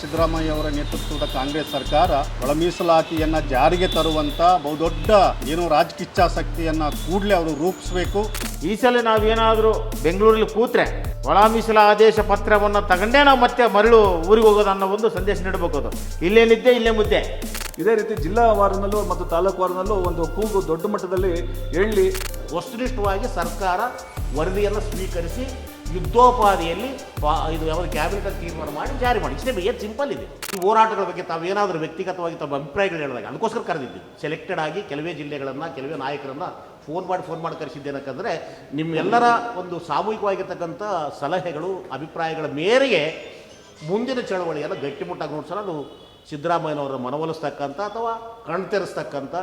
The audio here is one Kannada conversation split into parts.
ಸಿದ್ದರಾಮಯ್ಯ ಅವರ ನೇತೃತ್ವದ ಕಾಂಗ್ರೆಸ್ ಸರ್ಕಾರ ಒಳ ಮೀಸಲಾತಿಯನ್ನ ಜಾರಿಗೆ ತರುವಂತ ಬಹುದೊಡ್ಡ ಏನು ರಾಜಕಿಚ್ಛಾಸಕ್ತಿಯನ್ನ ಕೂಡಲೇ ಅವರು ರೂಪಿಸಬೇಕು. ಈ ಸಲ ನಾವೇನಾದರೂ ಬೆಂಗಳೂರಲ್ಲಿ ಕೂತ್ರೆ ಒಳ ಮೀಸಲ ಆದೇಶ ಪತ್ರವನ್ನು ತಗೊಂಡೇ ನಾವು ಮತ್ತೆ ಮರಳು ಊರಿಗೆ ಹೋಗೋದು ಅನ್ನೋ ಒಂದು ಸಂದೇಶ ನೀಡಬೇಕು ಅದು. ಇಲ್ಲೇನಿದ್ದೆ ಇಲ್ಲೇ ಮುದ್ದೆ. ಇದೇ ರೀತಿ ಜಿಲ್ಲಾ ವಾರನಲ್ಲೂ ಮತ್ತು ತಾಲೂಕು ವಾರನಲ್ಲೂ ಒಂದು ಕೂಗು ದೊಡ್ಡ ಮಟ್ಟದಲ್ಲಿ ಹೇಳಿ ವಸ್ತುನಿಷ್ಠವಾಗಿ ಸರ್ಕಾರ ವರದಿಯನ್ನು ಸ್ವೀಕರಿಸಿ ಯುದ್ಧೋಪಾದಿಯಲ್ಲಿ ಇದು ಯಾವುದು ಕ್ಯಾಬಿನೆಟ್ ತೀರ್ಮಾನ ಮಾಡಿ ಜಾರಿ ಮಾಡಿ. ಇಷ್ಟೇ ಏನು ಸಿಂಪಲ್ ಇದೆ. ಈ ಹೋರಾಟಗಳ ಬಗ್ಗೆ ತಾವೇನಾದರೂ ವ್ಯಕ್ತಿಗತವಾಗಿ ತಮ್ಮ ಅಭಿಪ್ರಾಯಗಳು ಹೇಳಿದಾಗ, ಅದಕ್ಕೋಸ್ಕರ ಕರೆದಿದ್ದು. ಸೆಲೆಕ್ಟೆಡ್ ಆಗಿ ಕೆಲವೇ ಜಿಲ್ಲೆಗಳನ್ನು, ಕೆಲವೇ ನಾಯಕರನ್ನು ಫೋನ್ ಮಾಡಿ ಫೋನ್ ಮಾಡಿ ಕರೆಸಿದ್ದೇನಕ್ಕಂದರೆ ನಿಮ್ಮೆಲ್ಲರ ಒಂದು ಸಾಮೂಹಿಕವಾಗಿರ್ತಕ್ಕಂಥ ಸಲಹೆಗಳು, ಅಭಿಪ್ರಾಯಗಳ ಮೇರೆಗೆ ಮುಂದಿನ ಚಳವಳಿಯನ್ನು ಗಟ್ಟಿಮುಟ್ಟಾಗಿ ನೋಡ್ಸೋಣ ಅದು ಸಿದ್ದರಾಮಯ್ಯನವರ ಮನವೊಲಿಸ್ತಕ್ಕಂಥ ಅಥವಾ ಕಣ್ತೆರೆಸ್ತಕ್ಕಂಥ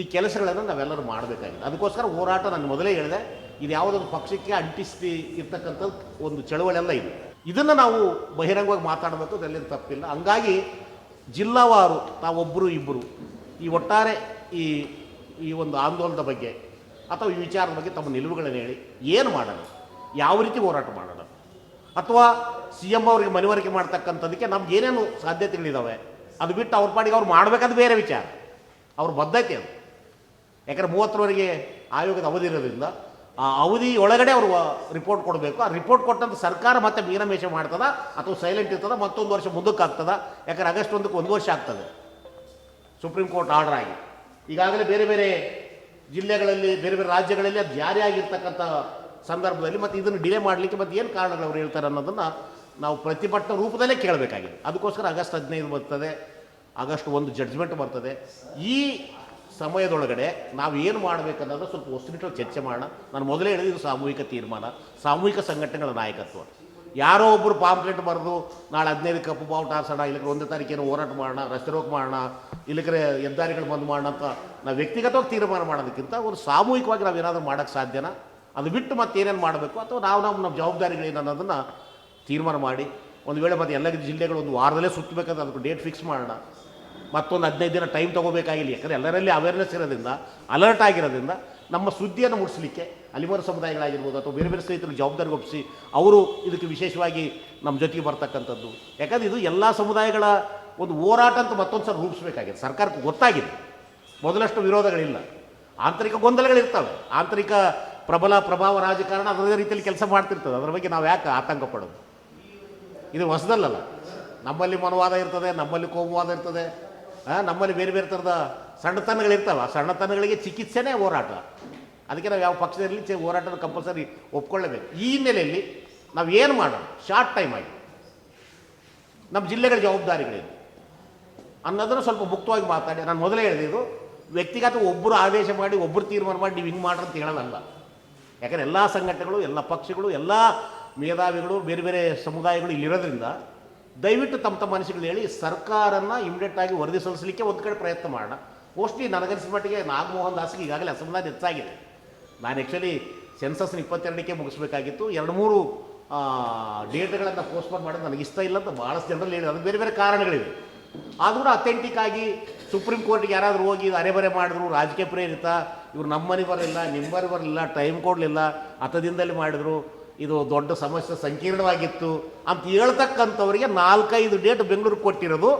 ಈ ಕೆಲಸಗಳನ್ನು ನಾವೆಲ್ಲರೂ ಮಾಡಬೇಕಾಗಿದೆ. ಅದಕ್ಕೋಸ್ಕರ ಹೋರಾಟ ನಾನು ಮೊದಲೇ ಹೇಳಿದೆ. ಇದು ಯಾವುದೊಂದು ಪಕ್ಷಕ್ಕೆ ಅಂಟಿಸಿ ಇರ್ತಕ್ಕಂಥ ಒಂದು ಚಳವಳಿ ಎಲ್ಲ ಇದು. ಇದನ್ನು ನಾವು ಬಹಿರಂಗವಾಗಿ ಮಾತಾಡಬೇಕು ಅದರಲ್ಲಿ ತಪ್ಪಿಲ್ಲ. ಹಂಗಾಗಿ ಜಿಲ್ಲಾವಾರು ತಾವೊಬ್ಬರು ಇಬ್ಬರು ಈ ಒಟ್ಟಾರೆ ಈ ಈ ಒಂದು ಆಂದೋಲನದ ಬಗ್ಗೆ ಅಥವಾ ಈ ವಿಚಾರದ ಬಗ್ಗೆ ತಮ್ಮ ನಿಲುವುಗಳನ್ನು ಹೇಳಿ ಏನು ಮಾಡೋಣ ಯಾವ ರೀತಿ ಹೋರಾಟ ಮಾಡೋಣ ಅಥವಾ ಸಿ ಎಂ ಅವರಿಗೆ ಮನವರಿಕೆ ಮಾಡ್ತಕ್ಕಂಥದಕ್ಕೆ ನಮ್ಗೆ ಏನೇನು ಸಾಧ್ಯತೆಗಳಿದ್ದಾವೆ ಅದು ಬಿಟ್ಟು ಅವ್ರ ಪಾಡಿಗೆ ಅವ್ರು ಮಾಡಬೇಕಾದ ಬೇರೆ ವಿಚಾರ. ಅವ್ರ ಬದ್ಧತೆ ಅದು. ಯಾಕಂದ್ರೆ ಮೂವತ್ತರವರೆಗೆ ಆಯೋಗದ ಅವಧಿ ಇರೋದ್ರಿಂದ ಆ ಅವಧಿ ಒಳಗಡೆ ಅವರು ರಿಪೋರ್ಟ್ ಕೊಡಬೇಕು. ಆ ರಿಪೋರ್ಟ್ ಕೊಟ್ಟಂತ ಸರ್ಕಾರ ಮತ್ತೆ ಮೀನಮೇಷ ಮಾಡ್ತದ ಅಥವಾ ಸೈಲೆಂಟ್ ಇರ್ತದ, ಮತ್ತೊಂದು ವರ್ಷ ಮುಂದಕ್ಕೆ ಯಾಕಂದ್ರೆ ಆಗಸ್ಟ್ ಒಂದಕ್ಕೆ ಒಂದು ವರ್ಷ ಆಗ್ತದೆ. ಸುಪ್ರೀಂ ಕೋರ್ಟ್ ಆರ್ಡರ್ ಆಗಿ. ಈಗಾಗಲೇ ಬೇರೆ ಬೇರೆ ಜಿಲ್ಲೆಗಳಲ್ಲಿ, ಬೇರೆ ಬೇರೆ ರಾಜ್ಯಗಳಲ್ಲಿ ಅದು ಜಾರಿಯಾಗಿರ್ತಕ್ಕಂಥ ಸಂದರ್ಭದಲ್ಲಿ ಮತ್ತು ಇದನ್ನು ಡಿಲೇ ಮಾಡಲಿಕ್ಕೆ ಮತ್ತೆ ಏನು ಕಾರಣಗಳು ಅವ್ರು ಹೇಳ್ತಾರೆ ಅನ್ನೋದನ್ನು ನಾವು ಪ್ರತಿಭಟನೆ ರೂಪದಲ್ಲೇ ಕೇಳಬೇಕಾಗಿದೆ. ಅದಕ್ಕೋಸ್ಕರ ಆಗಸ್ಟ್ ಹದಿನೈದು ಬರ್ತದೆ, ಆಗಸ್ಟ್ ಒಂದು ಜಡ್ಜ್ಮೆಂಟ್ ಬರ್ತದೆ. ಈ ಸಮಯದೊಳಗಡೆ ನಾವು ಏನು ಮಾಡಬೇಕನ್ನೋದು ಸ್ವಲ್ಪ ವಸ್ತುನಿಷ್ಠವಾಗಿ ಚರ್ಚೆ ಮಾಡೋಣ. ನಾನು ಮೊದಲೇ ಹೇಳಿದ್ದು ಸಾಮೂಹಿಕ ತೀರ್ಮಾನ. ಸಾಮೂಹಿಕ ಸಂಘಟನೆಗಳ ನಾಯಕತ್ವ. ಯಾರೋ ಒಬ್ಬರು ಪಾಂಪ್ಲೆಟ್ ಬರೆದು ನಾಳೆ ಹದಿನೈದು ಕಪ್ಪು ಬಾವುಟ ಹಾರಿಸೋಣ ಇಲ್ಲಕ್ಕೆ ಒಂದೇ ತಾರೀಕೇನು ಹೋರಾಟ ಮಾಡೋಣ, ರಸ್ತೆ ರೋಗ ಮಾಡೋಣ ಇಲ್ಲಕ್ಕೆ ಹೆದ್ದಾರಿಗಳು ಬಂದ್ ಮಾಡೋಣ ಅಂತ ನಾವು ವ್ಯಕ್ತಿಗತವಾಗಿ ತೀರ್ಮಾನ ಮಾಡೋದಕ್ಕಿಂತ ಒಂದು ಸಾಮೂಹಿಕವಾಗಿ ನಾವು ಏನಾದರೂ ಮಾಡೋಕ್ಕೆ ಸಾಧ್ಯನಾ? ಅದು ಬಿಟ್ಟು ಮತ್ತೆ ಏನೇನು ಮಾಡಬೇಕು? ಅಥವಾ ನಾವು ನಮ್ಮ ನಮ್ಮ ಜವಾಬ್ದಾರಿಗಳೇನು ಅನ್ನೋದನ್ನು ತೀರ್ಮಾನ ಮಾಡಿ, ಒಂದು ವೇಳೆ ಮತ್ತೆ ಎಲ್ಲ ಜಿಲ್ಲೆಗಳು ಒಂದು ವಾರದಲ್ಲೇ ಸುತ್ತಬೇಕಂತ ಅದಕ್ಕೆ ಡೇಟ್ ಫಿಕ್ಸ್ ಮಾಡೋಣ. ಮತ್ತೊಂದು ಹದಿನೈದು ದಿನ ಟೈಮ್ ತೊಗೋಬೇಕಾಗಿಲ್ಲ. ಯಾಕಂದರೆ ಎಲ್ಲರಲ್ಲಿ ಅವೇರ್ನೆಸ್ ಇರೋದ್ರಿಂದ ಅಲರ್ಟ್ ಆಗಿರೋದ್ರಿಂದ ನಮ್ಮ ಸುದ್ದಿಯನ್ನು ಮುಡಿಸ್ಲಿಕ್ಕೆ ಅಲಿಮರ ಸಮುದಾಯಗಳಾಗಿರ್ಬೋದು ಅಥವಾ ಬೇರೆ ಬೇರೆ ಸ್ನೇಹಿತರಿಗೆ ಜವಾಬ್ದಾರಿ ಒಪ್ಪಿಸಿ ಅವರು ಇದಕ್ಕೆ ವಿಶೇಷವಾಗಿ ನಮ್ಮ ಜೊತೆಗೆ ಬರ್ತಕ್ಕಂಥದ್ದು. ಯಾಕಂದ್ರೆ ಇದು ಎಲ್ಲ ಸಮುದಾಯಗಳ ಒಂದು ಹೋರಾಟ ಅಂತ ಮತ್ತೊಂದು ಸಲ ರೂಪಿಸಬೇಕಾಗಿದೆ. ಸರ್ಕಾರಕ್ಕೆ ಗೊತ್ತಾಗಿದೆ. ಮೊದಲಷ್ಟು ವಿರೋಧಗಳಿಲ್ಲ. ಆಂತರಿಕ ಗೊಂದಲಗಳಿರ್ತವೆ. ಆಂತರಿಕ ಪ್ರಬಲ ಪ್ರಭಾವ ರಾಜಕಾರಣ ಅದರದೇ ರೀತಿಯಲ್ಲಿ ಕೆಲಸ ಮಾಡ್ತಿರ್ತದೆ. ಅದರ ಬಗ್ಗೆ ನಾವು ಯಾಕೆ ಆತಂಕ ಪಡೋದು? ಇದು ಹೊಸದಲ್ಲಲ್ಲ. ನಮ್ಮಲ್ಲಿ ಮನವಾದ ಇರ್ತದೆ, ನಮ್ಮಲ್ಲಿ ಕೋಮುವಾದ ಇರ್ತದೆ. ನಮ್ಮಲ್ಲಿ ಬೇರೆ ಬೇರೆ ಥರದ ಸಣ್ಣತನಗಳಿರ್ತಾವ. ಆ ಸಣ್ಣತನಗಳಿಗೆ ಚಿಕಿತ್ಸೆನೇ ಹೋರಾಟ. ಅದಕ್ಕೆ ನಾವು ಯಾವ ಪಕ್ಷದಲ್ಲಿ ಚ ಹೋರಾಟದ ಕಂಪಲ್ಸರಿ ಒಪ್ಕೊಳ್ಳಬೇಕು. ಈ ಹಿನ್ನೆಲೆಯಲ್ಲಿ ನಾವು ಏನು ಮಾಡೋಣ? ಶಾರ್ಟ್ ಟೈಮ್ ಆಗಿ. ನಮ್ಮ ಜಿಲ್ಲೆಗಳ ಜವಾಬ್ದಾರಿಗಳೇನು? ಅನ್ನೋದನ್ನು ಸ್ವಲ್ಪ ಮುಕ್ತವಾಗಿ ಮಾತಾಡಿ. ನಾನು ಮೊದಲೇ ಹೇಳಿದೆ ಇದು ವ್ಯಕ್ತಿಗತ ಒಬ್ಬರು ಆದೇಶ ಮಾಡಿ ಒಬ್ಬರು ತೀರ್ಮಾನ ಮಾಡಿ, ನೀವು ಹಿಂಗೆ ಮಾಡ್ರಿ ಅಂತ ಹೇಳೋದಲ್ಲ. ಯಾಕಂದರೆ ಎಲ್ಲ ಸಂಘಟನೆಗಳು, ಎಲ್ಲ ಪಕ್ಷಗಳು, ಎಲ್ಲ ಮೇಧಾವಿಗಳು, ಬೇರೆ ಬೇರೆ ಸಮುದಾಯಗಳು ಇಲ್ಲಿರೋದ್ರಿಂದ ದಯವಿಟ್ಟು ತಮ್ಮ ತಮ್ಮ ಮನಸ್ಸುಗಳು ಹೇಳಿ ಸರ್ಕಾರನ ಇಮಿಡಿಯೇಟ್ ಆಗಿ ವರದಿ ಸಲ್ಲಿಸಲಿಕ್ಕೆ ಒಂದು ಕಡೆ ಪ್ರಯತ್ನ ಮಾಡೋಣ. ಮೋಸ್ಟ್ಲಿ ನನಗನ್ಸಿದ ಮಟ್ಟಿಗೆ ನಾಗಮೋಹನ್ ದಾಸ್ಗೆ ಈಗಾಗಲೇ ಅಸಮಾಧಾನ ಹೆಚ್ಚಾಗಿದೆ. ನಾನು ಆ್ಯಕ್ಚುಲಿ ಸೆನ್ಸಸ್ನ ಇಪ್ಪತ್ತೆರಡಕ್ಕೆ ಮುಗಿಸ್ಬೇಕಾಗಿತ್ತು. ಎರಡು ಮೂರು ಡೇಟ್ಗಳನ್ನು ಪೋಸ್ಟ್ಪೋನ್ ಮಾಡೋದು ನನಗೆ ಇಷ್ಟ ಇಲ್ಲ ಅಂತ ಭಾಳಷ್ಟು ಜನರಲ್ಲಿ ಹೇಳಿ ಅದು ಬೇರೆ ಬೇರೆ ಕಾರಣಗಳಿವೆ. ಆದರೂ ಅಥೆಂಟಿಕ್ ಆಗಿ ಸುಪ್ರೀಂ ಕೋರ್ಟ್ಗೆ ಯಾರಾದರೂ ಹೋಗಿ ಅರೆಬರೆ ಮಾಡಿದ್ರು, ರಾಜಕೀಯ ಪ್ರೇರಿತ, ಇವ್ರು ನಮ್ಮನೆ ಬರಲಿಲ್ಲ ನಿಮ್ಮನೆ ಬರಲಿಲ್ಲ ಟೈಮ್ ಕೊಡಲಿಲ್ಲ ಹತ್ತದಿಂದಲೇ ಮಾಡಿದ್ರು ಇದು ದೊಡ್ಡ ಸಮಸ್ಯೆ ಸಂಕೀರ್ಣವಾಗಿತ್ತು ಅಂತ ಹೇಳ್ತಕ್ಕಂಥವರಿಗೆ ನಾಲ್ಕೈದು ಡೇಟ್ ಬೆಂಗಳೂರು ಕೊಟ್ಟಿರೋದು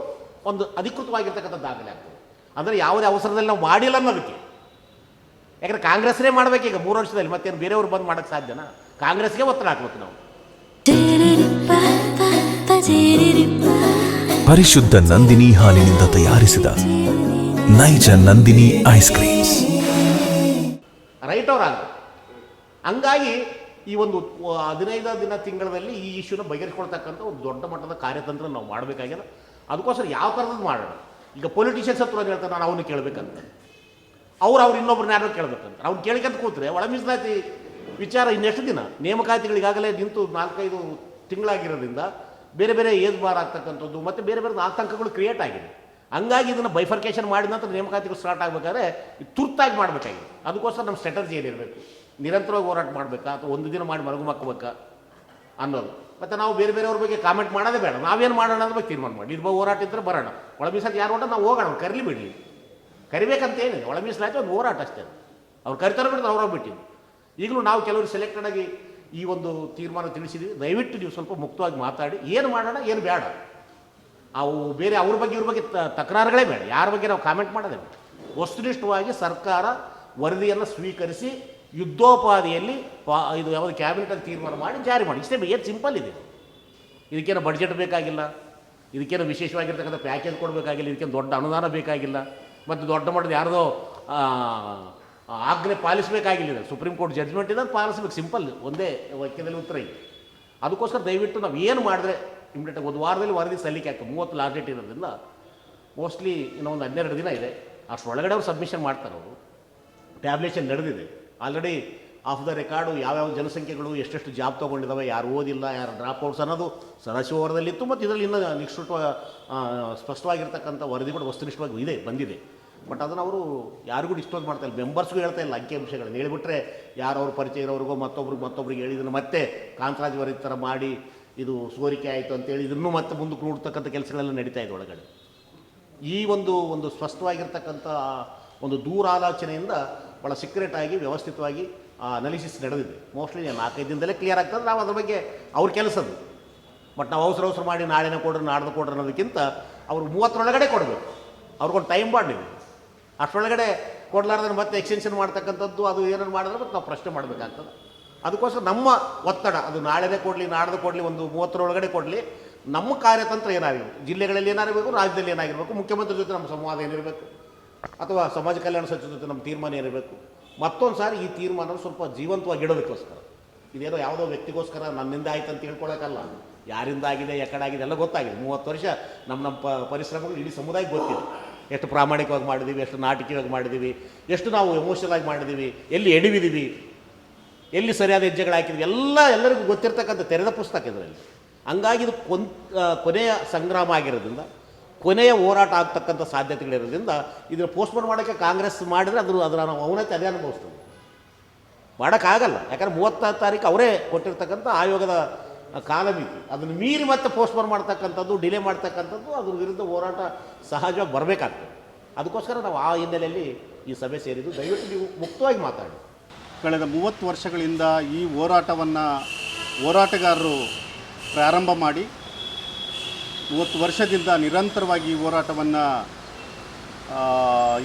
ಒಂದು ಅಧಿಕೃತವಾಗಿರ್ತಕ್ಕಂಥ ದಾಖಲೆ ಆಗ್ತದೆ. ಅಂದರೆ ಯಾವುದೇ ಅವಸರದಲ್ಲಿ ನಾವು ಮಾಡಿಲ್ಲ ಅನ್ನೋದಕ್ಕೆ. ಯಾಕಂದ್ರೆ ಕಾಂಗ್ರೆಸ್ನೇ ಮಾಡಬೇಕೀಗ ಮೂರು ವರ್ಷದಲ್ಲಿ ಮತ್ತೇನು ಬೇರೆಯವ್ರು ಬಂದು ಮಾಡೋಕ್ಕೆ ಸಾಧ್ಯನಾ? ಕಾಂಗ್ರೆಸ್ಗೆ ಒತ್ತಡ ಹಾಕ್ಬೇಕು ನಾವು. ಪರಿಶುದ್ಧ ನಂದಿನಿ ಹಾಲಿನಿಂದ ತಯಾರಿಸಿದ ನೈಜ ನಂದಿನಿ ಐಸ್ ಕ್ರೀಮ್ಸ್. ರೈಟ್ ಅವ್ರ ಹಂಗಾಗಿ ಈ ಒಂದು ಹದಿನೈದು ದಿನ ತಿಂಗಳಲ್ಲಿ ಈ ಇಶ್ಯೂನ ಬಗೆಹರಿಸ್ಕೊಳ್ತಕ್ಕಂಥ ಒಂದು ದೊಡ್ಡ ಮಟ್ಟದ ಕಾರ್ಯತಂತ್ರ ನಾವು ಮಾಡಬೇಕಾಗ್ಯದ. ಅದಕ್ಕೋಸ್ಕರ ಯಾವ ಥರದ್ದು ಮಾಡೋಣ. ಈಗ ಪೊಲಿಟಿಷಿಯನ್ಸ್ ಹತ್ರ ಹೇಳ್ತಾರೆ ನಾನು ಅವನು ಕೇಳಬೇಕಂತ. ಅವ್ರು ಅವ್ರು ಇನ್ನೊಬ್ರನ್ನ ಯಾರೋ ಕೇಳಬೇಕಂತ. ಅವ್ನು ಕೇಳಿಕಂತ ಕೂತ್ರೆ, ಒಳ ವಿಚಾರ ಇನ್ನೆಷ್ಟು ದಿನ? ನೇಮಕಾತಿಗಳಿಗಾಗಲೇ ನಿಂತು ನಾಲ್ಕೈದು ತಿಂಗಳಾಗಿರೋದ್ರಿಂದ ಬೇರೆ ಬೇರೆ ಏಜ್ ಬಾರ್ ಆಗ್ತಕ್ಕಂಥದ್ದು, ಮತ್ತು ಬೇರೆ ಬೇರೆ ಆತಂಕಗಳು ಕ್ರಿಯೇಟ್ ಆಗಿದೆ. ಹಂಗಾಗಿ ಇದನ್ನು ಬೈಫರ್ಕೇಷನ್ ಮಾಡಿದ ನಂತರ ನೇಮಕಾತಿಗಳು ಸ್ಟಾರ್ಟ್ ಆಗಬೇಕಾದ್ರೆ ತುರ್ತಾಗಿ ಮಾಡಬೇಕಾಗಿದೆ. ಅದಕ್ಕೋಸ್ಕರ ನಮ್ಮ ಸ್ಟ್ರಾಟಜಿ ಏನಿರಬೇಕು? ನಿರಂತರವಾಗಿ ಹೋರಾಟ ಮಾಡಬೇಕಾ ಅಥವಾ ಒಂದು ದಿನ ಮಾಡಿ ಮಲಗು ಮಕ್ಕಬೇಕಾ ಅನ್ನೋದು. ಮತ್ತು ನಾವು ಬೇರೆ ಬೇರೆಯವ್ರ ಬಗ್ಗೆ ಕಾಮೆಂಟ್ ಮಾಡೋದೇ ಬೇಡ. ನಾವೇನು ಮಾಡೋಣ ಅಂತ ಬಗ್ಗೆ ತೀರ್ಮಾನ ಮಾಡಿ. ಇದು ಹೋರಾಟ ಇದ್ದರೆ ಬರೋಣ. ಒಳ ಮೀಸಲಾತಿ ಯಾರು ಹೊಂಟ ನಾವು ಹೋಗೋಣ ಕರೀಲಿ ಬಿಡಲಿ. ಕರಿಬೇಕಂತ ಏನಿದೆ ಒಳ ಮೀಸಲಾತಿ ಒಂದು ಹೋರಾಟ ಅಷ್ಟೇ ಅವ್ರು ಕರಿತಾರೆ ಬಿಡ್ತಾರೆ ಅವ್ರಾಗ ಬಿಟ್ಟಿದ್ದು ಈಗಲೂ ನಾವು ಕೆಲವರು ಸೆಲೆಕ್ಟೆಡ್ ಆಗಿ ಈ ಒಂದು ತೀರ್ಮಾನ ತಿಳಿಸಿದ್ವಿ. ದಯವಿಟ್ಟು ನೀವು ಸ್ವಲ್ಪ ಮುಕ್ತವಾಗಿ ಮಾತಾಡಿ. ಏನು ಮಾಡೋಣ, ಏನು ಬೇಡ. ಅವು ಬೇರೆ ಅವ್ರ ಬಗ್ಗೆ, ಇವ್ರ ಬಗ್ಗೆ ತಕರಾರುಗಳೇ ಬೇಡ. ಯಾರ ಬಗ್ಗೆ ನಾವು ಕಾಮೆಂಟ್ ಮಾಡೋದೇ ಬೇಡ. ವಸ್ತುನಿಷ್ಠವಾಗಿ ಸರ್ಕಾರ ವರದಿಯನ್ನು ಸ್ವೀಕರಿಸಿ ಯುದ್ಧೋಪಾದಿಯಲ್ಲಿ ಪಾ, ಇದು ಯಾವುದು ಕ್ಯಾಬಿನೆಟಲ್ಲಿ ತೀರ್ಮಾನ ಮಾಡಿ ಜಾರಿ ಮಾಡಿ. ಇಷ್ಟೇ ಏನು ಸಿಂಪಲ್ ಇದೆ ಇದಕ್ಕೇನು ಬಡ್ಜೆಟ್ ಬೇಕಾಗಿಲ್ಲ. ಇದಕ್ಕೇನು ವಿಶೇಷವಾಗಿರ್ತಕ್ಕಂಥ ಪ್ಯಾಕೇಜ್ ಕೊಡಬೇಕಾಗಿಲ್ಲ. ಇದಕ್ಕೇನು ದೊಡ್ಡ ಅನುದಾನ ಬೇಕಾಗಿಲ್ಲ. ಮತ್ತು ದೊಡ್ಡ ಮಟ್ಟದ ಯಾರದೋ ಆಜ್ಞೆ ಪಾಲಿಸಬೇಕಾಗಿಲ್ಲ ಸುಪ್ರೀಂ ಕೋರ್ಟ್ ಜಡ್ಜ್ಮೆಂಟ್ ಇದೆ ಪಾಲಿಸಬೇಕು. ಸಿಂಪಲ್ ಒಂದೇ ವಾಕ್ಯದಲ್ಲಿ ಉತ್ತರ ಇದೆ. ಅದಕ್ಕೋಸ್ಕರ ದಯವಿಟ್ಟು ನಾವು ಏನು ಮಾಡಿದ್ರೆ ಇಮಿಡಿಯೇಟಾಗಿ ಒಂದು ವಾರದಲ್ಲಿ ವರದಿ ಸಲ್ಲಿಕೆ ಆಗ್ತದೆ. ಮೂವತ್ತು ಲಾಸ್ಟ್ ಡೇಟ್ ಇರೋದ್ರಿಂದ ಮೋಸ್ಟ್ಲಿ ಇನ್ನೊಂದು ಹನ್ನೆರಡು ದಿನ ಇದೆ. ಅಷ್ಟರೊಳಗಡೆ ಅವ್ರು ಸಬ್ಮಿಷನ್ ಮಾಡ್ತಾರೆ ಅವರು. ಟ್ಯಾಬ್ಲೇಷನ್ ನಡೆದಿದೆ. ಆಲ್ರೆಡಿ ಆಫ್ ದ ರೆಕಾರ್ಡು ಯಾವ್ಯಾವ ಜನಸಂಖ್ಯೆಗಳು ಎಷ್ಟೆಷ್ಟು ಜಾಬ್ ತೊಗೊಂಡಿದ್ದಾವೆ ಯಾರು ಓದಿಲ್ಲ, ಯಾರು ಡ್ರಾಪ್ ಔಟ್ಸ್ ಅನ್ನೋದು ಸದಾಶಿವರದಲ್ಲಿತ್ತು ಮತ್ತು ಇದರಲ್ಲಿ ಇನ್ನೂ ನಿಷ್ಠುಟ ಸ್ಪಷ್ಟವಾಗಿರ್ತಕ್ಕಂಥ ವರದಿಗಳು ವಸ್ತುನಿಷ್ಠವಾಗಿ ಇದೆ, ಬಂದಿದೆ. ಬಟ್ ಅದನ್ನು ಅವರು ಯಾರಿಗೂ ಡಿಸ್ಕ್ಲೋಸ್ ಮಾಡ್ತಾ ಇಲ್ಲ. ಮೆಂಬರ್ಸ್ಗೂ ಹೇಳ್ತಾ ಇಲ್ಲ ಅಂಕಿಅಂಶಗಳನ್ನ ಹೇಳಿಬಿಟ್ರೆ ಯಾರು ಅವ್ರ ಪರಿಚಯ ಇರೋರಿಗೋ, ಮತ್ತೊಬ್ರಿಗೆ ಮತ್ತೊಬ್ರಿಗೆ ಹೇಳಿದ್ರು ಮತ್ತೆ ಕಾಂತರಾಜ್ ವರದಿ ಥರ ಮಾಡಿ ಇದು ಸೋರಿಕೆ ಆಯಿತು ಅಂತೇಳಿ ಇದನ್ನು ಮತ್ತೆ ಮುಂದಕ್ಕೆ ನೋಡ್ತಕ್ಕಂಥ ಕೆಲಸಗಳೆಲ್ಲ ನಡೀತಾ ಇದೆ ಒಳಗಡೆ. ಈ ಒಂದು ಒಂದು ಸ್ಪಷ್ಟವಾಗಿರ್ತಕ್ಕಂಥ ಒಂದು ದೂರಾಲೋಚನೆಯಿಂದ ಭಾಳ ಸೀಕ್ರೆಟ್ ಆಗಿ, ವ್ಯವಸ್ಥಿತವಾಗಿ ಅನಾಲಿಸಿಸ್ ನಡೆದಿದೆ. ಮೋಸ್ಟ್ಲಿ ನಾಲ್ಕೈದು ದಿನದಲ್ಲೇ ಕ್ಲಿಯರ್ ಆಗ್ತದೆ. ನಾವು ಅದ್ರ ಬಗ್ಗೆ ಅವ್ರ ಕೆಲಸದ್ದು. ಬಟ್ ನಾವು ಅವಸರ ಅವಸರ ಮಾಡಿ ನಾಳೆನೇ ಕೊಡ್ರಿ, ನಾಡ್ದು ಕೊಡ್ರಿ ಅನ್ನೋದಕ್ಕಿಂತ ಅವರು ಮೂವತ್ತರೊಳಗಡೆ ಕೊಡಬೇಕು. ಅವ್ರಿಗೊಂದು ಟೈಮ್ ಮಾಡಿ ಇದೆ. ಅಷ್ಟರೊಳಗಡೆ ಕೊಡ್ಲಾರ್ದ್ರೆ ಮತ್ತೆ ಎಕ್ಸ್ಟೆನ್ಷನ್ ಮಾಡ್ತಕ್ಕಂಥದ್ದು, ಅದು ಏನೇನು ಮಾಡಿದ್ರೆ ಮತ್ತೆ ನಾವು ಪ್ರಶ್ನೆ ಮಾಡಬೇಕಾಗ್ತದೆ. ಅದಕ್ಕೋಸ್ಕರ ನಮ್ಮ ಒತ್ತಡ, ಅದು ನಾಳೆನೇ ಕೊಡಲಿ, ನಾಡ್ದು ಕೊಡಲಿ, ಒಂದು ಮೂವತ್ತರೊಳಗಡೆ ಕೊಡಲಿ, ನಮ್ಮ ಕಾರ್ಯತಂತ್ರ ಏನಾಗಿರ್ಬೇಕು? ಜಿಲ್ಲೆಗಳಲ್ಲಿ ಏನಾಗಿರಬೇಕು? ರಾಜ್ಯದಲ್ಲಿ ಏನಾಗಿರಬೇಕು? ಮುಖ್ಯಮಂತ್ರಿ ಜೊತೆ ನಮ್ಮ ಸಂವಾದ ಏನಿರಬೇಕು? ಅಥವಾ ಸಮಾಜ ಕಲ್ಯಾಣ ಸಚಿವ ಜೊತೆ ನಮ್ಮ ತೀರ್ಮಾನ ಏನಿರಬೇಕು? ಮತ್ತೊಂದು ಸಾರಿ ಈ ತೀರ್ಮಾನ ಸ್ವಲ್ಪ ಜೀವಂತವಾಗಿ ಇಡೋದಕ್ಕೋಸ್ಕರ. ಇದೇನೋ ಯಾವುದೋ ವ್ಯಕ್ತಿಗೋಸ್ಕರ ನನ್ನಿಂದ ಆಯ್ತು ಅಂತ ಹೇಳ್ಕೊಳಕ್ಕಲ್ಲ. ಯಾರಿಂದ ಆಗಿದೆ ಎಕಡೆ ಆಗಿದೆ ಎಲ್ಲ ಗೊತ್ತಾಗಿದೆ. ಮೂವತ್ತು ವರ್ಷ ನಮ್ಮ ನಮ್ಮ ಪರಿಶ್ರಮಗಳು ಇಡೀ ಸಮುದಾಯಕ್ಕೆ ಗೊತ್ತಿದೆ. ಎಷ್ಟು ಪ್ರಾಮಾಣಿಕವಾಗಿ ಮಾಡಿದ್ದೀವಿ ಎಷ್ಟು ನಾಟಕೀಯವಾಗಿ ಮಾಡಿದ್ದೀವಿ ಎಷ್ಟು ನಾವು ಎಮೋಷನಲ್ ಆಗಿ ಮಾಡಿದ್ದೀವಿ ಎಲ್ಲಿ ಎಡಿವಿದ್ದೀವಿ ಎಲ್ಲಿ ಸರಿಯಾದ ಹೆಜ್ಜೆಗಳು ಹಾಕಿದ್ವಿ, ಎಲ್ಲ ಎಲ್ಲರಿಗೂ ಗೊತ್ತಿರ್ತಕ್ಕಂಥ ತೆರೆದ ಪುಸ್ತಕ ಇದರಲ್ಲಿ. ಹಂಗಾಗಿ ಇದು ಕೊನ್ ಕೊನೆಯ ಸಂಗ್ರಾಮ ಆಗಿರೋದ್ರಿಂದ ಕೊನೆಯ ಹೋರಾಟ ಆಗ್ತಕ್ಕಂಥ ಸಾಧ್ಯತೆಗಳಿರೋದ್ರಿಂದ ಇದನ್ನು ಪೋಸ್ಟ್ಪೋನ್ ಮಾಡೋಕ್ಕೆ ಕಾಂಗ್ರೆಸ್ ಮಾಡಿದರೆ ಅದ್ರ ಅದರ ಅವನತಿ ಅದೇ ಅನುಭವಿಸ್ತದೆ ಮಾಡೋಕ್ಕಾಗಲ್ಲ. ಯಾಕಂದ್ರೆ ಮೂವತ್ತ ತಾರೀಕು ಅವರೇ ಕೊಟ್ಟಿರ್ತಕ್ಕಂಥ ಆಯೋಗದ ಕಾಲಮಿತಿ. ಅದನ್ನು ಮೀರಿ ಮತ್ತೆ ಪೋಸ್ಟ್ಪೋನ್ ಮಾಡ್ತಕ್ಕಂಥದ್ದು ಡಿಲೇ ಮಾಡ್ತಕ್ಕಂಥದ್ದು, ಅದ್ರ ವಿರುದ್ಧ ಹೋರಾಟ ಸಹಜವಾಗಿ ಬರಬೇಕಾಗ್ತದೆ. ಅದಕ್ಕೋಸ್ಕರ ನಾವು ಆ ಹಿನ್ನೆಲೆಯಲ್ಲಿ ಈ ಸಭೆ ಸೇರಿದ್ದು. ದಯವಿಟ್ಟು ನೀವು ಮುಕ್ತವಾಗಿ ಮಾತಾಡಿ. ಕಳೆದ ಮೂವತ್ತು ವರ್ಷಗಳಿಂದ ಈ ಹೋರಾಟವನ್ನು ಹೋರಾಟಗಾರರು ಪ್ರಾರಂಭ ಮಾಡಿ ಮೂವತ್ತು ವರ್ಷದಿಂದ ನಿರಂತರವಾಗಿ ಈ ಹೋರಾಟವನ್ನು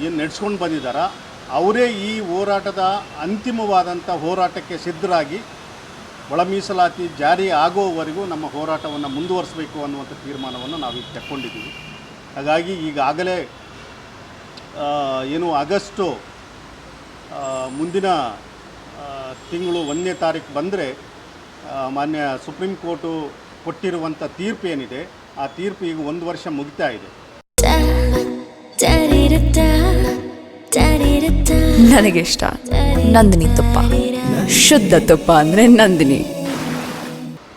ಏನು ನಡೆಸ್ಕೊಂಡು ಬಂದಿದ್ದಾರೆ ಅವರೇ ಈ ಹೋರಾಟದ ಅಂತಿಮವಾದಂಥ ಹೋರಾಟಕ್ಕೆ ಸಿದ್ಧರಾಗಿ ಒಳ ಮೀಸಲಾತಿ ಜಾರಿ ಆಗೋವರೆಗೂ ನಮ್ಮ ಹೋರಾಟವನ್ನು ಮುಂದುವರಿಸಬೇಕು ಅನ್ನುವಂಥ ತೀರ್ಮಾನವನ್ನು ನಾವೀಗ ತಕ್ಕೊಂಡಿದ್ದೀವಿ ಹಾಗಾಗಿ ಈಗಾಗಲೇ ಏನು ಆಗಸ್ಟು ಮುಂದಿನ ತಿಂಗಳು ಒಂದನೇ ತಾರೀಕು ಬಂದರೆ ಮಾನ್ಯ ಸುಪ್ರೀಂ ಕೋರ್ಟು ಕೊಟ್ಟಿರುವಂಥ ತೀರ್ಪು ಏನಿದೆ ಆ ತೀರ್ಪು ಈಗ ಒಂದು ವರ್ಷ ಮುಗಿತಾ ಇದೆ. ನನಗೆ ಇಷ್ಟ ನಂದಿನಿ ತುಪ್ಪ. ಶುದ್ಧ ತುಪ್ಪ ಅಂದರೆ ನಂದಿನಿ.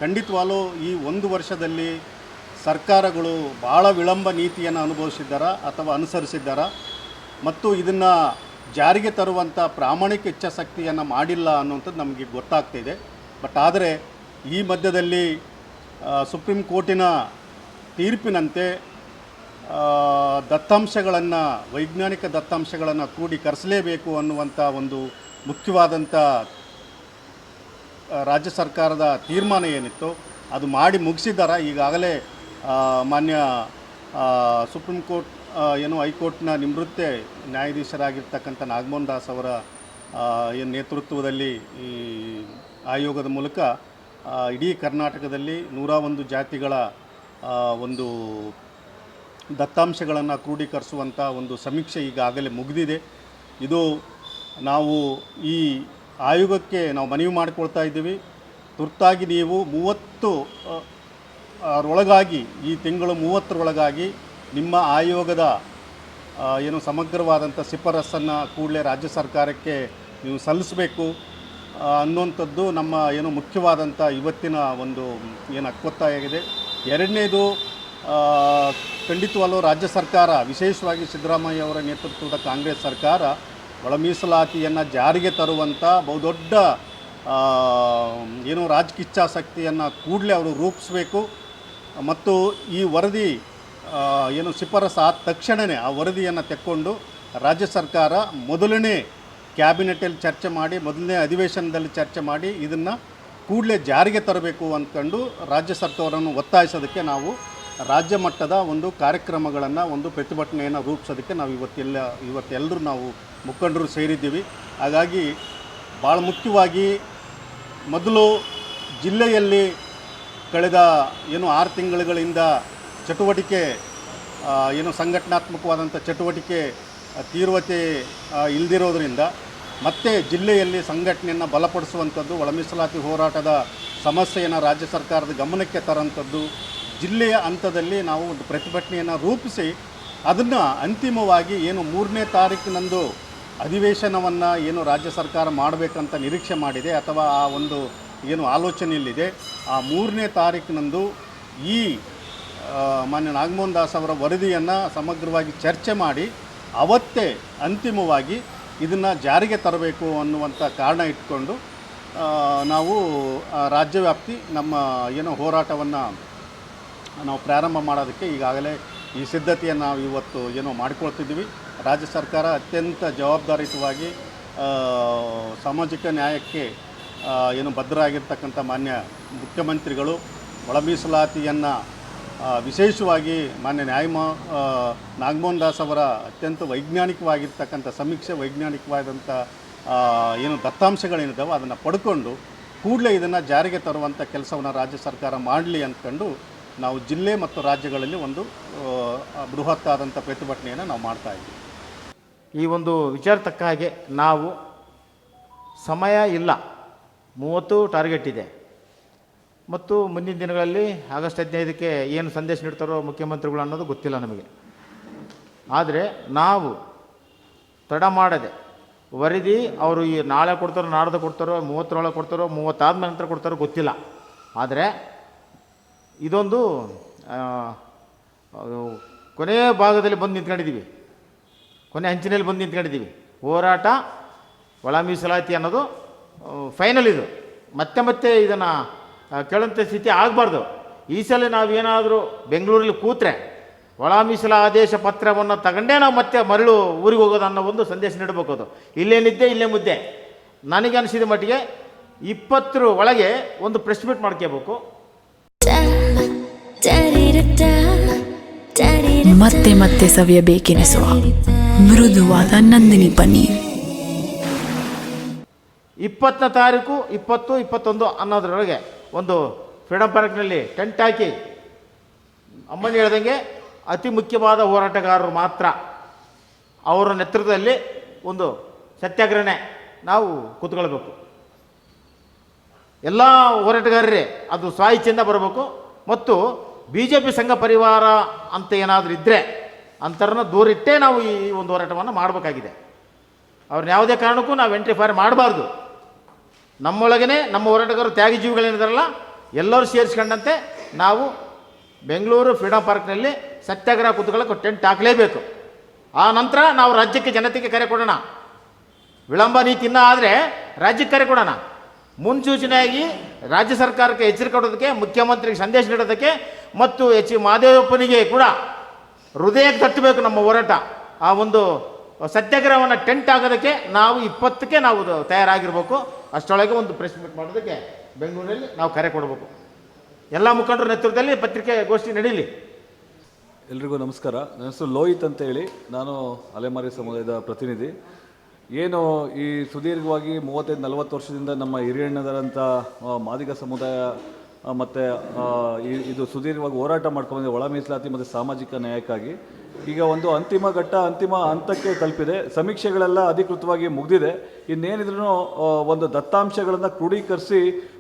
ಖಂಡಿತವಾಗಲೂ ಈ ಒಂದು ವರ್ಷದಲ್ಲಿ ಸರ್ಕಾರಗಳು ಭಾಳ ವಿಳಂಬ ನೀತಿಯನ್ನು ಅನುಭವಿಸಿದ್ದಾರಾ ಅಥವಾ ಅನುಸರಿಸಿದ್ದಾರಾ? ಮತ್ತು ಇದನ್ನು ಜಾರಿಗೆ ತರುವಂಥ ಪ್ರಾಮಾಣಿಕ ಇಚ್ಛಾಶಕ್ತಿಯನ್ನು ಮಾಡಿಲ್ಲ ಅನ್ನುವಂಥದ್ದು ನಮಗೆ ಗೊತ್ತಾಗ್ತಿದೆ ಬಟ್ ಆದರೆ ಈ ಮಧ್ಯದಲ್ಲಿ ಸುಪ್ರೀಂ ಕೋರ್ಟಿನ ತೀರ್ಪಿನಂತೆ ದತ್ತಾಂಶಗಳನ್ನು, ವೈಜ್ಞಾನಿಕ ದತ್ತಾಂಶಗಳನ್ನು ಕೂಡಿ ಕ್ರೋಢೀಕರಿಸಲೇಬೇಕು ಅನ್ನುವಂಥ ಒಂದು ಮುಖ್ಯವಾದಂಥ ರಾಜ್ಯ ಸರ್ಕಾರದ ತೀರ್ಮಾನ ಏನಿತ್ತು ಅದು ಮಾಡಿ ಮುಗಿಸಿದ್ದಾರೆ ಈಗಾಗಲೇ ಮಾನ್ಯ ಸುಪ್ರೀಂ ಕೋರ್ಟ್ ಏನು ಹೈಕೋರ್ಟ್ನ ನಿವೃತ್ತ ನ್ಯಾಯಾಧೀಶರಾಗಿರ್ತಕ್ಕಂಥ ನಾಗಮೋಹನ್ ದಾಸ್ ಅವರ ಏನು ನೇತೃತ್ವದಲ್ಲಿ ಈ ಆಯೋಗದ ಮೂಲಕ ಇಡೀ ಕರ್ನಾಟಕದಲ್ಲಿ ನೂರ ಒಂದು ಜಾತಿಗಳ ಒಂದು ದತ್ತಾಂಶಗಳನ್ನು ಕ್ರೋಢೀಕರಿಸುವಂಥ ಒಂದು ಸಮೀಕ್ಷೆ ಈಗಾಗಲೇ ಮುಗಿದಿದೆ. ಇದು ನಾವು ಈ ಆಯೋಗಕ್ಕೆ ನಾವು ಮನವಿ ಮಾಡಿಕೊಳ್ತಾ ಇದ್ದೀವಿ. ತುರ್ತಾಗಿ ನೀವು ಮೂವತ್ತು ಅದರೊಳಗಾಗಿ ಈ ತಿಂಗಳು ಮೂವತ್ತರೊಳಗಾಗಿ ನಿಮ್ಮ ಆಯೋಗದ ಏನು ಸಮಗ್ರವಾದಂಥ ಶಿಫಾರಸನ್ನು ಕೂಡಲೇ ರಾಜ್ಯ ಸರ್ಕಾರಕ್ಕೆ ನೀವು ಸಲ್ಲಿಸಬೇಕು. ಅನ್ನುವಂಥದ್ದು ನಮ್ಮ ಏನು ಮುಖ್ಯವಾದಂಥ ಇವತ್ತಿನ ಒಂದು, ಏನು ಅಕ್ಕೊತ್ತಾಯ ಆಗಿದೆ. ಎರಡನೇದು ಖಂಡಿತವಲ್ಲೂ ರಾಜ್ಯ ಸರ್ಕಾರ, ವಿಶೇಷವಾಗಿ ಸಿದ್ದರಾಮಯ್ಯ ಅವರ ನೇತೃತ್ವದ ಕಾಂಗ್ರೆಸ್ ಸರ್ಕಾರ ಒಳ ಮೀಸಲಾತಿಯನ್ನು ಜಾರಿಗೆ ತರುವಂಥ ಬಹುದೊಡ್ಡ ಏನು ರಾಜಕಿಚ್ಛಾಸಕ್ತಿಯನ್ನು ಕೂಡಲೇ ಅವರು ರೂಪಿಸಬೇಕು. ಮತ್ತು ಈ ವರದಿ ಏನು ಶಿಫಾರಸು ಆದ ತಕ್ಷಣವೇ ಆ ವರದಿಯನ್ನು ತೆಕ್ಕೊಂಡು ರಾಜ್ಯ ಸರ್ಕಾರ ಮೊದಲನೇ ಕ್ಯಾಬಿನೆಟಲ್ಲಿ ಚರ್ಚೆ ಮಾಡಿ, ಮೊದಲನೇ ಅಧಿವೇಶನದಲ್ಲಿ ಚರ್ಚೆ ಮಾಡಿ ಇದನ್ನು ಕೂಡಲೇ ಜಾರಿಗೆ ತರಬೇಕು ಅಂದ್ಕೊಂಡು ರಾಜ್ಯ ಸರ್ಕಾರವನ್ನು ಒತ್ತಾಯಿಸೋದಕ್ಕೆ ನಾವು ರಾಜ್ಯ ಮಟ್ಟದ ಒಂದು ಕಾರ್ಯಕ್ರಮಗಳನ್ನು ಒಂದು ಪ್ರತಿಭಟನೆಯನ್ನು ರೂಪಿಸೋದಕ್ಕೆ ನಾವು ಇವತ್ತೆಲ್ಲ ಇವತ್ತೆಲ್ಲರೂ ನಾವು ಮುಖಂಡರು ಸೇರಿದ್ದೀವಿ. ಹಾಗಾಗಿ ಭಾಳ ಮುಖ್ಯವಾಗಿ ಮೊದಲು ಜಿಲ್ಲೆಯಲ್ಲಿ ಕಳೆದ ಏನು ಆರು ತಿಂಗಳುಗಳಿಂದ ಚಟುವಟಿಕೆ ಏನು ಸಂಘಟನಾತ್ಮಕವಾದಂಥ ಚಟುವಟಿಕೆ ತೀವ್ರತೆ ಆ, ಇಲ್ದಿರೋದ್ರಿಂದ ಮತ್ತೆ ಜಿಲ್ಲೆಯಲ್ಲಿ ಸಂಘಟನೆಯನ್ನು ಬಲಪಡಿಸುವಂಥದ್ದು ಒಳಮೀಸಲಾತಿ ಹೋರಾಟದ ಸಮಸ್ಯೆಯನ್ನು ರಾಜ್ಯ ಸರ್ಕಾರದ ಗಮನಕ್ಕೆ ತರೋಂಥದ್ದು ಜಿಲ್ಲೆಯ ಹಂತದಲ್ಲಿ ನಾವು ಒಂದು ಪ್ರತಿಭಟನೆಯನ್ನು ರೂಪಿಸಿ ಅದನ್ನು ಅಂತಿಮವಾಗಿ ಏನು ಮೂರನೇ ತಾರೀಕಿನಂದು ಅಧಿವೇಶನವನ್ನು ಏನು ರಾಜ್ಯ ಸರ್ಕಾರ ಮಾಡಬೇಕಂತ ನಿರೀಕ್ಷೆ ಮಾಡಿದೆ, ಅಥವಾ ಆ ಒಂದು ಏನು ಆಲೋಚನೆಯಲ್ಲಿದೆ, ಆ ಮೂರನೇ ತಾರೀಕಿನಂದು ಈ ಮಾನ್ಯ ನಾಗಮೋಹನ್ ದಾಸ್ ಅವರ ವರದಿಯನ್ನು ಸಮಗ್ರವಾಗಿ ಚರ್ಚೆ ಮಾಡಿ ಅವತ್ತೇ ಅಂತಿಮವಾಗಿ ಇದನ್ನು ಜಾರಿಗೆ ತರಬೇಕು ಅನ್ನುವಂಥ ಕಾರಣ ಇಟ್ಕೊಂಡು ನಾವು ರಾಜ್ಯವ್ಯಾಪ್ತಿ ನಮ್ಮ, ಏನೋ ಹೋರಾಟವನ್ನು ನಾವು ಪ್ರಾರಂಭ ಮಾಡೋದಕ್ಕೆ ಈಗಾಗಲೇ ಈ ಸಿದ್ಧತೆಯನ್ನು ನಾವು ಇವತ್ತು ಏನೋ ಮಾಡಿಕೊಳ್ತಿದ್ದೀವಿ. ರಾಜ್ಯ ಸರ್ಕಾರ ಅತ್ಯಂತ ಜವಾಬ್ದಾರಿಯುತವಾಗಿ ಸಾಮಾಜಿಕ ನ್ಯಾಯಕ್ಕೆ ಏನು ಭದ್ರ ಬದ್ಧರಾಗಿರ್ತಕ್ಕಂಥ ಮಾನ್ಯ ಮುಖ್ಯಮಂತ್ರಿಗಳು ಒಳ ಮೀಸಲಾತಿಯನ್ನು ವಿಶೇಷವಾಗಿ ಮಾನ್ಯ ನ್ಯಾಯಮ ನಾಗಮೋಹನ್ ದಾಸ್ ಅವರ ಅತ್ಯಂತ ವೈಜ್ಞಾನಿಕವಾಗಿರ್ತಕ್ಕಂಥ, ಸಮೀಕ್ಷೆ ವೈಜ್ಞಾನಿಕವಾದಂಥ ಏನು ದತ್ತಾಂಶಗಳೇನಿದ್ದಾವೆ ಅದನ್ನು ಪಡ್ಕೊಂಡು ಕೂಡಲೇ ಇದನ್ನು ಜಾರಿಗೆ ತರುವಂಥ ಕೆಲಸವನ್ನು ರಾಜ್ಯ ಸರ್ಕಾರ ಮಾಡಲಿ ಅಂದ್ಕೊಂಡು ನಾವು ಜಿಲ್ಲೆ ಮತ್ತು ರಾಜ್ಯಗಳಲ್ಲಿ ಒಂದು ಬೃಹತ್ ಬೃಹತ್ತಾದಂಥ ಪ್ರತಿಭಟನೆಯನ್ನು ನಾವು ಮಾಡ್ತಾ ಇದ್ದೀವಿ. ಈ ಒಂದು ವಿಚಾರ ತಕ್ಕ ಹಾಗೆ ನಾವು ಸಮಯ ಇಲ್ಲ, ಮೂವತ್ತು ಟಾರ್ಗೆಟ್ ಇದೆ. ಮತ್ತು ಮುಂದಿನ ದಿನಗಳಲ್ಲಿ ಆಗಸ್ಟ್ ಹದಿನೈದಕ್ಕೆ ಏನು ಸಂದೇಶ ನೀಡ್ತಾರೋ ಮುಖ್ಯಮಂತ್ರಿಗಳು ಅನ್ನೋದು ಗೊತ್ತಿಲ್ಲ ನಮಗೆ. ಆದರೆ ನಾವು ತಡ ಮಾಡದೆ ವರದಿ ಅವರು ಈ ನಾಳೆ ಕೊಡ್ತಾರೋ, ನಾಡ್ದು ಕೊಡ್ತಾರೋ, ಮೂವತ್ತರೊಳಗೆ ಕೊಡ್ತಾರೋ ಮೂವತ್ತಾದ ನಂತರ ಕೊಡ್ತಾರೋ ಗೊತ್ತಿಲ್ಲ. ಆದರೆ ಇದೊಂದು ಕೊನೆಯ ಭಾಗದಲ್ಲಿ ಬಂದು ನಿಂತ್ಕೊಂಡಿದ್ದೀವಿ. ಕೊನೆ ಅಂಚಿನಲ್ಲಿ ಬಂದು ನಿಂತ್ಕೊಂಡಿದ್ದೀವಿ. ಹೋರಾಟ ಒಳ ಮೀಸಲಾತಿ ಅನ್ನೋದು ಫೈನಲ್ ಇದು. ಮತ್ತೆ ಮತ್ತೆ ಇದನ್ನು ಕೇಳೋಂಥ ಸ್ಥಿತಿ ಆಗಬಾರ್ದು. ಈ ಸಲ ನಾವೇನಾದರೂ ಬೆಂಗಳೂರಲ್ಲಿ ಕೂತ್ರೆ ಒಳ ಮೀಸಲ ಆದೇಶ ಪತ್ರವನ್ನು ತಗೊಂಡೇ ನಾವು ಮತ್ತೆ ಮರಳು ಊರಿಗೆ ಹೋಗೋದು ಅನ್ನೋ ಒಂದು ಸಂದೇಶ ನೀಡಬೇಕು ಅದು. ಇಲ್ಲೇನಿದ್ದೆ ಇಲ್ಲೇ ಮುದ್ದೆ. ನನಗೆ ಅನಿಸಿದ ಮಟ್ಟಿಗೆ ಇಪ್ಪತ್ತರ ಒಳಗೆ ಒಂದು ಪ್ರೆಸ್ ಮೀಟ್ ಮಾಡ್ಕೋಬೇಕು. ಮತ್ತೆ ಮತ್ತೆ ಸವಿಯಬೇಕೆನಿಸುವ ಮೃದುವಾದ ನಂದಿನಿ ಪನ್ನೀರ್. ಇಪ್ಪತ್ತನೇ ತಾರೀಕು ಇಪ್ಪತ್ತು ಇಪ್ಪತ್ತೊಂದು ಅನ್ನೋದ್ರೊಳಗೆ ಒಂದು ಫ್ರೀಡಮ್ ಪಾರ್ಕ್ನಲ್ಲಿ ಟೆಂಟ್ ಹಾಕಿ ಅಮ್ಮನ ಹೇಳ್ದಂಗೆ ಅತಿ ಮುಖ್ಯವಾದ ಹೋರಾಟಗಾರರು ಮಾತ್ರ. ಅವರ ನೇತೃತ್ವದಲ್ಲಿ ಒಂದು ಸತ್ಯಾಗ್ರಹಣೆ ನಾವು ಕೂತ್ಕೊಳ್ಬೇಕು. ಎಲ್ಲ ಹೋರಾಟಗಾರರೇ ಅದು ಸ್ವಾಯಿಚ್ಛೆಯಿಂದ ಬರಬೇಕು. ಮತ್ತು ಬಿ ಜೆ ಪಿ ಸಂಘ ಪರಿವಾರ ಅಂತ ಏನಾದರೂ ಇದ್ದರೆ ಅಂಥರನ್ನ ದೂರಿಟ್ಟೇ ನಾವು ಈ ಒಂದು ಹೋರಾಟವನ್ನು ಮಾಡಬೇಕಾಗಿದೆ. ಅವ್ರನ್ನ ಯಾವುದೇ ಕಾರಣಕ್ಕೂ ನಾವು ಎಂಟ್ರಿ ಫೈರ್ ಮಾಡಬಾರ್ದು. ನಮ್ಮೊಳಗೇ ನಮ್ಮ ಹೋರಾಟಗಾರರು ತ್ಯಾಗಿ ಜೀವಿಗಳೇನಿದಾರಲ್ಲ ಎಲ್ಲರೂ ಸೇರಿಸ್ಕೊಂಡಂತೆ ನಾವು ಬೆಂಗಳೂರು ಫ್ರೀಡಮ್ ಪಾರ್ಕ್ನಲ್ಲಿ ಸತ್ಯಾಗ್ರಹ ಕೂತ್ಕೊಳ್ಳೋಕೆ ಟೆಂಟ್ ಹಾಕಲೇಬೇಕು. ಆ ನಂತರ ನಾವು ರಾಜ್ಯಕ್ಕೆ ಜನತೆಗೆ ಕರೆ ಕೊಡೋಣ. ವಿಳಂಬ ನೀತಿ ಆದರೆ ರಾಜ್ಯಕ್ಕೆ ಕರೆ ಕೊಡೋಣ. ಮುನ್ಸೂಚನೆಯಾಗಿ ರಾಜ್ಯ ಸರ್ಕಾರಕ್ಕೆ ಎಚ್ಚರಿಕೆ ಕೊಡೋದಕ್ಕೆ, ಮುಖ್ಯಮಂತ್ರಿಗೆ ಸಂದೇಶ ನೀಡೋದಕ್ಕೆ ಮತ್ತು ಎಚ್ ಮಹದೇವಪ್ಪನಿಗೆ ಕೂಡ ಹೃದಯಕ್ಕೆ ತಟ್ಟಬೇಕು ನಮ್ಮ ಹೋರಾಟ. ಆ ಒಂದು ಸತ್ಯಾಗ್ರಹವನ್ನು ಟೆಂಟ್ ಆಗೋದಕ್ಕೆ ನಾವು ಇಪ್ಪತ್ತಕ್ಕೆ ನಾವು ತಯಾರಾಗಿರ್ಬೇಕು. ಅಷ್ಟರೊಳಗೆ ಒಂದು ಪ್ರೆಸ್ ಮೀಟ್ ಮಾಡೋದಕ್ಕೆ ಬೆಂಗಳೂರಲ್ಲಿ ನಾವು ಕರೆ ಕೊಡಬೇಕು. ಎಲ್ಲ ಮುಖಂಡರ ನೇತೃತ್ವದಲ್ಲಿ ಪತ್ರಿಕೆ ಗೋಷ್ಠಿ ನಡೀಲಿ. ಎಲ್ರಿಗೂ ನಮಸ್ಕಾರ. ನನ್ನ ಹೆಸರು ಲೋಹಿತ್ ಅಂತ ಹೇಳಿ. ನಾನು ಅಲೆಮಾರಿ ಸಮುದಾಯದ ಪ್ರತಿನಿಧಿ. ಏನು ಈ ಸುದೀರ್ಘವಾಗಿ ಮೂವತ್ತೈದು ನಲವತ್ತು ವರ್ಷದಿಂದ ನಮ್ಮ ಹಿರಿಯಣ್ಣದರಂಥ ಮಾದಿಗ ಸಮುದಾಯ ಮತ್ತು ಇದು ಸುದೀರ್ಘವಾಗಿ ಹೋರಾಟ ಮಾಡ್ಕೊಂಡು ಒಳ ಮೀಸಲಾತಿ ಮತ್ತು ಸಾಮಾಜಿಕ ನ್ಯಾಯಕ್ಕಾಗಿ. ಈಗ ಒಂದು ಅಂತಿಮ ಘಟ್ಟ, ಅಂತಿಮ ಹಂತಕ್ಕೆ ತಲುಪಿದೆ. ಸಮೀಕ್ಷೆಗಳೆಲ್ಲ ಅಧಿಕೃತವಾಗಿ ಮುಗಿದಿದೆ. ಇನ್ನೇನಿದ್ರೂ ಒಂದು ದತ್ತಾಂಶಗಳನ್ನು ಕ್ರೋಢೀಕರಿಸಿ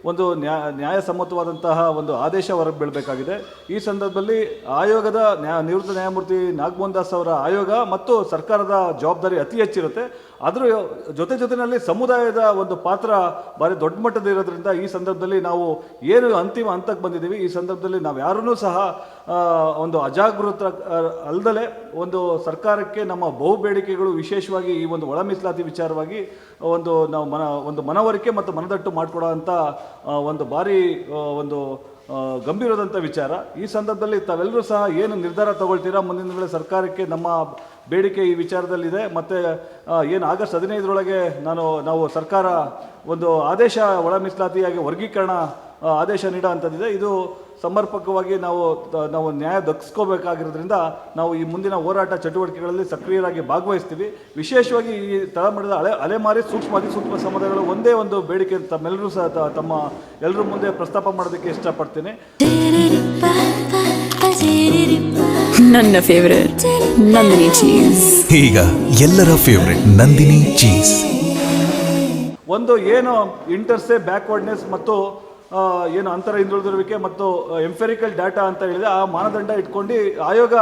ಒಂದು ನ್ಯಾಯ ನ್ಯಾಯಸಮ್ಮತವಾದಂತಹ ಒಂದು ಆದೇಶ ಹೊರಗೆ ಬೀಳಬೇಕಾಗಿದೆ ಈ ಸಂದರ್ಭದಲ್ಲಿ ಆಯೋಗದ ನ್ಯಾಯ ನಿವೃತ್ತ ನ್ಯಾಯಮೂರ್ತಿ ನಾಗಮೋಹನ್ ದಾಸ್ ಅವರ ಆಯೋಗ ಮತ್ತು ಸರ್ಕಾರದ ಜವಾಬ್ದಾರಿ ಅತಿ ಹೆಚ್ಚಿರುತ್ತೆ. ಅದರ ಜೊತೆ ಜೊತೆಯಲ್ಲಿ ಸಮುದಾಯದ ಒಂದು ಪಾತ್ರ ಭಾರಿ ದೊಡ್ಡ ಮಟ್ಟದ ಇರೋದ್ರಿಂದ ಈ ಸಂದರ್ಭದಲ್ಲಿ ನಾವು ಏನು ಅಂತಿಮ ಹಂತಕ್ಕೆ ಬಂದಿದ್ದೀವಿ, ಈ ಸಂದರ್ಭದಲ್ಲಿ ನಾವು ಯಾರೂ ಸಹ ಒಂದು ಅಜಾಗೃತ ಅಲ್ಲದಲೆ ಒಂದು ಸರ್ಕಾರಕ್ಕೆ ನಮ್ಮ ಬಹು ಬೇಡಿಕೆಗಳು ವಿಶೇಷವಾಗಿ ಈ ಒಂದು ಒಳ ಮೀಸಲಾತಿ ವಿಚಾರವಾಗಿ ಒಂದು ನಾವು ಮನ, ಒಂದು ಮನವರಿಕೆ ಮತ್ತು ಮನದಟ್ಟು ಮಾಡಿಕೊಡೋ ಅಂಥ ಒಂದು ಭಾರಿ ಒಂದು ಗಂಭೀರವಾದಂಥ ವಿಚಾರ. ಈ ಸಂದರ್ಭದಲ್ಲಿ ತಾವೆಲ್ಲರೂ ಸಹ ಏನು ನಿರ್ಧಾರ ತಗೊಳ್ತೀರಾ? ಮುಂದಿನ ಸರ್ಕಾರಕ್ಕೆ ನಮ್ಮ ಬೇಡಿಕೆ ಈ ವಿಚಾರದಲ್ಲಿದೆ. ಮತ್ತು ಏನು ಆಗಸ್ಟ್ ಹದಿನೈದರೊಳಗೆ ನಾನು, ನಾವು ಸರ್ಕಾರ ಒಂದು ಆದೇಶ ಒಳ ಮೀಸಲಾತಿಯಾಗಿ ವರ್ಗೀಕರಣ ಆದೇಶ ನೀಡೋವಂಥದ್ದಿದೆ ಇದು ಸಮರ್ಪಕವಾಗಿ ನಾವು ನಾವು ನ್ಯಾಯ ದಕ್ಸ್ಕೋಬೇಕಾಗಿರೋದ್ರಿಂದ ನಾವು ಈ ಮುಂದಿನ ಹೋರಾಟ ಚಟುವಟಿಕೆಗಳಲ್ಲಿ ಸಕ್ರಿಯರಾಗಿ ಭಾಗವಹಿಸ್ತೀವಿ. ವಿಶೇಷವಾಗಿ ಈ ತಳಮಟ್ಟದ ಹಳೆ ಅಲೆಮಾರಿ ಸೂಕ್ಷ್ಮ ಅತಿ ಸೂಕ್ಷ್ಮ ಸಮುದಾಯಗಳು ಒಂದೇ ಒಂದು ಬೇಡಿಕೆ ತಮ್ಮೆಲ್ಲರೂ ಸಹ ತಮ್ಮ ಎಲ್ಲರೂ ಮುಂದೆ ಪ್ರಸ್ತಾಪ ಮಾಡೋದಕ್ಕೆ ಇಷ್ಟಪಡ್ತೀನಿ. ನನ್ನ ಫೇವರೇಟ್ ನಂದಿನಿ ಚೀಸ್ ಈಗ ಎಲ್ಲರ ಫೇವರೇಟ್ ನಂದಿನಿ ಚೀಸ್ ಒಂದು ಏನು ಇಂಟರ್ಸೆ ಬ್ಯಾಕ್ವರ್ಡ್ನೆಸ್ ಮತ್ತು ಆ, ಏನು ಅಂತರ ಹಿಂದುಳಿದಿರುವಿಕೆ ಮತ್ತು ಎಂಫೆರಿಕಲ್ ಡಾಟಾ ಅಂತ ಹೇಳಿದೆ ಆ ಮಾನದಂಡ ಇಟ್ಕೊಂಡು ಆಯೋಗ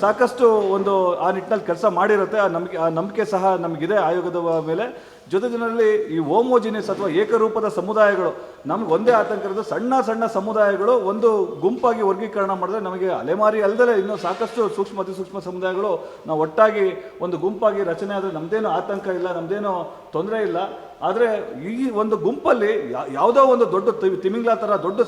ಸಾಕಷ್ಟು ಒಂದು ಆ ನಿಟ್ಟಿನಲ್ಲಿ ಕೆಲಸ ಮಾಡಿರುತ್ತೆ. ಆ ನಂಬಿಕೆ ಆ ನಂಬಿಕೆ ಸಹ ನಮಗಿದೆ ಆಯೋಗದ ಮೇಲೆ. ಜೊತೆ ಜನರಲ್ಲಿ ಈ ಓಮೋಜಿನಿಯಸ್ ಅಥವಾ ಏಕರೂಪದ ಸಮುದಾಯಗಳು, ನಮ್ಗೆ ಒಂದೇ ಆತಂಕ ಇರೋದು ಸಣ್ಣ ಸಣ್ಣ ಸಮುದಾಯಗಳು ಒಂದು ಗುಂಪಾಗಿ ವರ್ಗೀಕರಣ ಮಾಡಿದ್ರೆ ನಮಗೆ ಅಲೆಮಾರಿ ಅಲ್ಲದೆ ಇನ್ನೂ ಸಾಕಷ್ಟು ಸೂಕ್ಷ್ಮ ಅತಿ ಸೂಕ್ಷ್ಮ ಸಮುದಾಯಗಳು ನಾವು ಒಟ್ಟಾಗಿ ಒಂದು ಗುಂಪಾಗಿ ರಚನೆ ಆದರೆ ನಮ್ದೇನು ಆತಂಕ ಇಲ್ಲ, ನಮ್ದೇನು ತೊಂದರೆ ಇಲ್ಲ. ಆದರೆ ಈ ಒಂದು ಗುಂಪಲ್ಲಿ ಯಾವುದೋ ಒಂದು ದೊಡ್ಡ ತಿಮಿಂಗ್ಲಾ ಥರ ದೊಡ್ಡ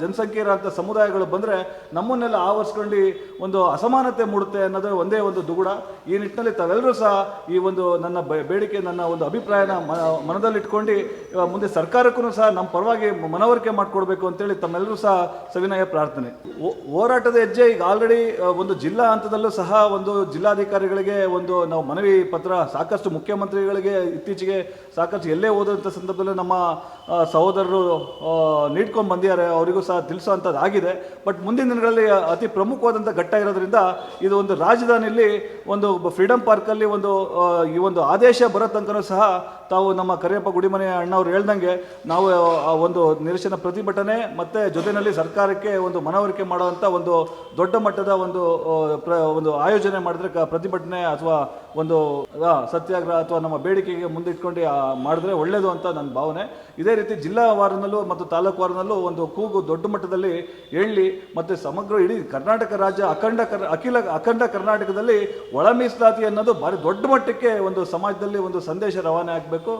ಜನಸಂಖ್ಯೆ ಇರೋಂಥ ಸಮುದಾಯಗಳು ಬಂದರೆ ನಮ್ಮನ್ನೆಲ್ಲ ಆವರಿಸ್ಕೊಂಡು ಒಂದು ಅಸಮಾನತೆ ಮೂಡುತ್ತೆ ಅನ್ನೋದು ಒಂದೇ ಒಂದು ದುಗುಡ. ಈ ನಿಟ್ಟಿನಲ್ಲಿ ತಾವೆಲ್ಲರೂ ಸಹ ಈ ಒಂದು ನನ್ನ ಬೇಡಿಕೆ, ನನ್ನ ಒಂದು ಅಭಿಪ್ರಾಯನ ಮನದಲ್ಲಿಟ್ಕೊಂಡು ಮುಂದೆ ಸರ್ಕಾರಕ್ಕೂ ಸಹ ನಮ್ಮ ಪರವಾಗಿ ಮನವರಿಕೆ ಮಾಡಿಕೊಡ್ಬೇಕು ಅಂತೇಳಿ ತಮ್ಮೆಲ್ಲರೂ ಸಹ ಸವಿನಯ ಪ್ರಾರ್ಥನೆ. ಹೋರಾಟದ ಹೆಜ್ಜೆ ಈಗ ಆಲ್ರೆಡಿ ಒಂದು ಜಿಲ್ಲಾ ಹಂತದಲ್ಲೂ ಸಹ ಒಂದು ಜಿಲ್ಲಾಧಿಕಾರಿಗಳಿಗೆ ಒಂದು ನಾವು ಮನವಿ ಪತ್ರ ಸಾಕಷ್ಟು ಮುಖ್ಯಮಂತ್ರಿಗಳಿಗೆ ಇತ್ತೀಚೆಗೆ ಸಾಕಷ್ಟು ಎಲ್ಲೇ ಹೋದಂಥ ಸಂದರ್ಭದಲ್ಲಿ ನಮ್ಮ ಸಹೋದರರು ನೀಡ್ಕೊಂಡು ಬಂದಿದ್ದಾರೆ. ಅವರಿಗೂ ಸಹ ತಿಳಿಸುವಂಥದ್ದು ಆಗಿದೆ. ಬಟ್ ಮುಂದಿನ ದಿನಗಳಲ್ಲಿ ಅತಿ ಪ್ರಮುಖವಾದಂಥ ಘಟ್ಟ ಇರೋದ್ರಿಂದ ಇದು ಒಂದು ರಾಜಧಾನಿಯಲ್ಲಿ ಒಂದು ಫ್ರೀಡಮ್ ಪಾರ್ಕಲ್ಲಿ ಒಂದು ಈ ಒಂದು ಆದೇಶ ಬರೋ ಸಹ ತಾವು ನಮ್ಮ ಕರಿಯಪ್ಪ ಗುಡಿಮನೆ ಅಣ್ಣವ್ರು ಹೇಳ್ದಂಗೆ ನಾವು, ಆ, ಒಂದು ನಿರಶನ ಪ್ರತಿಭಟನೆ ಮತ್ತು ಜೊತೆಯಲ್ಲಿ ಸರ್ಕಾರಕ್ಕೆ ಒಂದು ಮನವರಿಕೆ ಮಾಡುವಂಥ ಒಂದು ದೊಡ್ಡ ಮಟ್ಟದ ಒಂದು ಪ್ರ, ಒಂದು ಆಯೋಜನೆ ಮಾಡಿದ್ರೆ ಪ್ರತಿಭಟನೆ ಅಥವಾ ಒಂದು ಸತ್ಯಾಗ್ರಹ ಅಥವಾ ನಮ್ಮ ಬೇಡಿಕೆಗೆ ಮುಂದಿಟ್ಕೊಂಡು ಮಾಡಿದ್ರೆ ಒಳ್ಳೆಯದು ಅಂತ ನನ್ನ ಭಾವನೆ. ಇದೇ ರೀತಿ ಜಿಲ್ಲಾ ವಾರನಲ್ಲೂ ಮತ್ತು ತಾಲೂಕು ವಾರನಲ್ಲೂ ಒಂದು ಕೂಗು ದೊಡ್ಡ ಮಟ್ಟದಲ್ಲಿ ಹೇಳಿ ಮತ್ತು ಸಮಗ್ರ ಇಡೀ ಕರ್ನಾಟಕ ರಾಜ್ಯ ಅಖಂಡ ಕರ್, ಅಖಿಲ, ಅಖಂಡ ಕರ್ನಾಟಕದಲ್ಲಿ ಒಳ ಮೀಸಲಾತಿ ಅನ್ನೋದು ಭಾರಿ ದೊಡ್ಡ ಮಟ್ಟಕ್ಕೆ ಒಂದು ಸಮಾಜದಲ್ಲಿ ಒಂದು ಸಂದೇಶ ರವಾನೆ ಆಗಬೇಕು.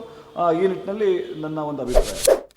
ಈ ನಿಟ್ಟಿನಲ್ಲಿ ನನ್ನ ಒಂದು ಅಭಿಪ್ರಾಯ.